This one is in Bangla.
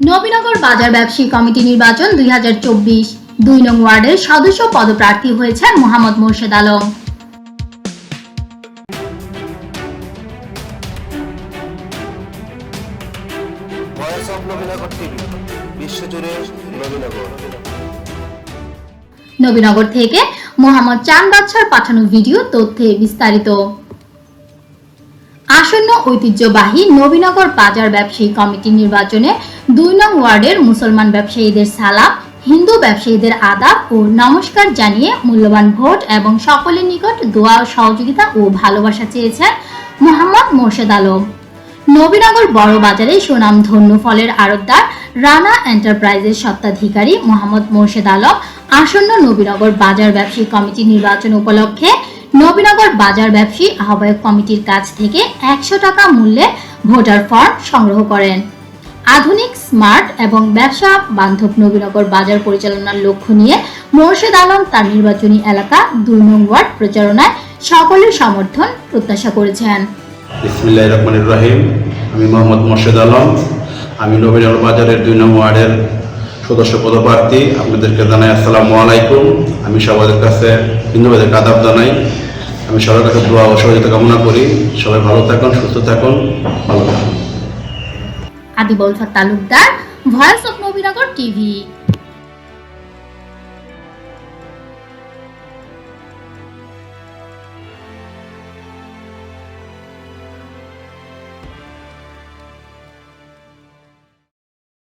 নবীনগর বাজার ব্যবসায়ী কমিটি নির্বাচন দুই হাজার চব্বিশ। দুই নং ওয়ার্ডের সদস্য পদপ্রার্থী হয়েছেন মোহাম্মদ মোর্শেদ আলম। নবীনগর। থেকে মোহাম্মদ চান বাদশার পাঠানো ভিডিও তথ্যে বিস্তারিত। আসন্ন ঐতিহ্যবাহী নবীনগর বাজার ব্যবসায়ী কমিটি নির্বাচনে দুই নং ওয়ার্ডের মুসলমান ব্যবসায়ীদের সালাম, হিন্দু ব্যবসায়ীদের আদাব ও নমস্কার জানিয়ে মূল্যবান ভোট এবং সকলের নিকট দোয়া, সহযোগিতা ও ভালোবাসা চেয়েছেন মোহাম্মদ মোর্শেদ আলম। নবীনগর বড় বাজারে সুনাম ধন্য ফলের আড়তদার রানা এন্টারপ্রাইজের স্বত্বাধিকারী মোহাম্মদ মোর্শেদ আলম আসন্ন নবীনগর বাজার ব্যবসায়ী কমিটি নির্বাচন উপলক্ষে নবীনগর বাজার ব্যবসায়ী আহ্বায়ক কমিটির কাছ থেকে একশো টাকা মূল্যে ভোটার ফর্ম সংগ্রহ করেন। আধুনিক, স্মার্ট এবং ব্যবসা বান্ধব নবীনগর বাজার পরিচালনার লক্ষ্য নিয়ে মোর্শেদ আলম তার নির্বাচনী এলাকা দুই নং ওয়ার্ড প্রচারণায় সকলের সমর্থন প্রত্যাশা করেছেন। রহিম। আমি মোহাম্মদ মোর্শেদ আলম। আমি নবীনগর বাজারের দুই নম্বর ওয়ার্ডের সদস্য পদপ্রার্থী। আপনাদেরকে জানাই আসসালামু আলাইকুম। আমি সবাইদের কাছে হিন্দুবাদের আদাব জানাই। আমি সবার কাছে দোয়া ও সহযোগিতা কামনা করি। সবাই ভালো থাকুন, সুস্থ থাকুন, ভালো থাকুন। আদিবলফা Talukdar voice of Nabinagar TV